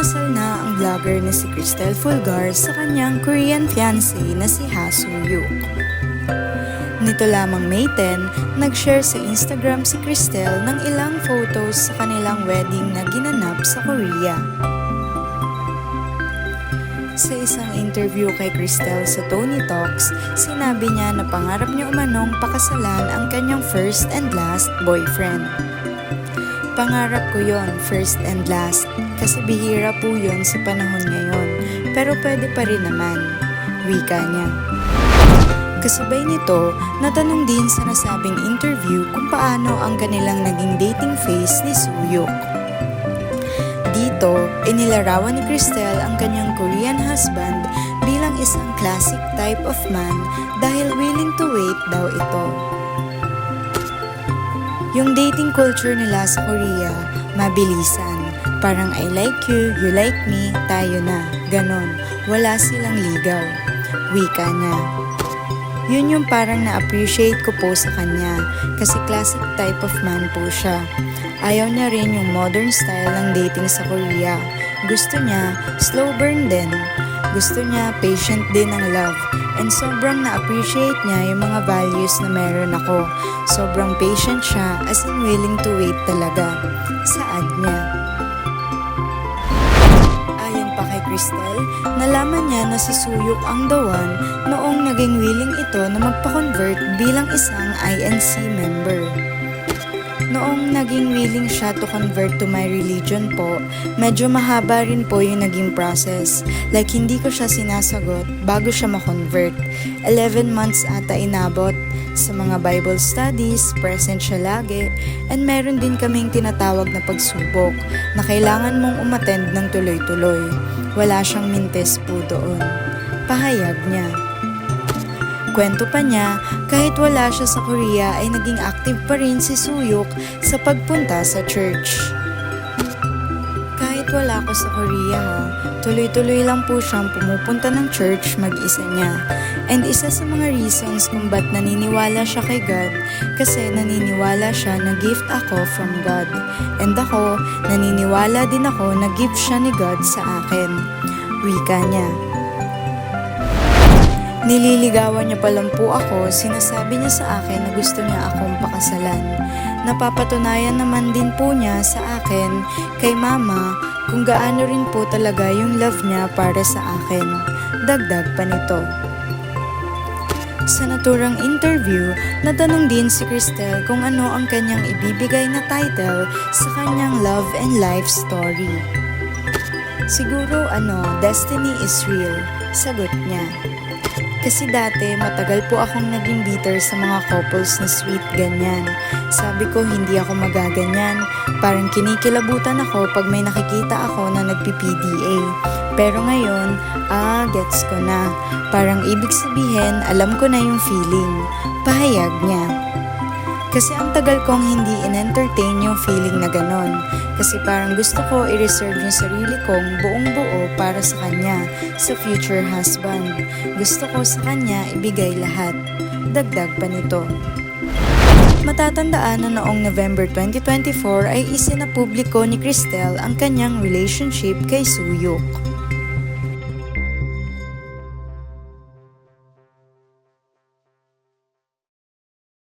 Ikinasal na ang vlogger na si Cristel Fulgar sa kanyang Korean fiancé na si Ha Soo-yuk. Nito lamang May 10, nag-share sa Instagram si Cristel ng ilang photos sa kanilang wedding na ginanap sa Korea. Sa isang interview kay Cristel sa Tony Talks, sinabi niya na pangarap niya umanong pakasalan ang kanyang first and last boyfriend. Pangarap ko yon first and last, kasi bihira po yon sa panahon ngayon, pero pwede pa rin naman, wika niya. Kasabay nito, natanong din sa nasabing interview kung paano ang kanilang naging dating phase ni Suyok. Dito, inilarawan ni Cristel ang kanyang Korean husband bilang isang classic type of man dahil willing to wait daw ito. Yung dating culture nila sa Korea, mabilisan. Parang I like you, you like me, tayo na. Ganon. Wala silang ligaw. Wika niya. Yun yung parang na-appreciate ko po sa kanya kasi classic type of man po siya. Ayaw niya rin yung modern style ng dating sa Korea. Gusto niya slow burn din. Gusto niya patient din ang love. And sobrang na-appreciate niya yung mga values na meron ako. Sobrang patient siya as in willing to wait talaga. Saad niya. Ayon pa kay Cristel, nalaman niya na si Suyok ang one noong naging willing ito na magpa-convert bilang isang INC member. Noong naging willing siya to convert to my religion po, medyo mahaba rin po yung naging process. Like hindi ko siya sinasagot bago siya ma-convert. 11 months ata inabot sa mga Bible studies, present siya lagi, and meron din kaming tinatawag na pagsubok na kailangan mong umattend ng tuloy-tuloy. Wala siyang mintes po doon. Pahayag niya. Kwento pa niya, kahit wala siya sa Korea ay naging active pa rin si Suyok sa pagpunta sa church. Kahit wala ko sa Korea ha, tuloy-tuloy lang po siyang pumupunta ng church mag-isa niya. And isa sa mga reasons kung ba't naniniwala siya kay God, kasi naniniwala siya na gift ako from God. And ako, naniniwala din ako na gift siya ni God sa akin. Wika niya. Nililigawan niya pa lang po ako, sinasabi niya sa akin na gusto niya akong pakasalan. Napapatunayan naman din po niya sa akin, kay mama, kung gaano rin po talaga yung love niya para sa akin. Dagdag pa nito. Sa naturang interview, natanong din si Cristel kung ano ang kanyang ibibigay na title sa kanyang love and life story. Siguro ano, destiny is real, sagot niya. Kasi dati matagal po akong naging bitter sa mga couples na sweet ganyan. Sabi ko hindi ako magaganyan. Parang kinikilabutan ako pag may nakikita ako na nagpi-PDA. Pero ngayon, ah, gets ko na. Parang ibig sabihin, alam ko na yung feeling. Pahayag niya. Kasi ang tagal kong hindi in-entertain yung feeling na ganon. Kasi parang gusto ko i-reserve yung sarili kong buong buo para sa kanya, sa future husband. Gusto ko sa kanya ibigay lahat. Dagdag pa nito. Matatandaan na noong November 2024 ay isinapubliko ni Cristel ang kanyang relationship kay Suyok.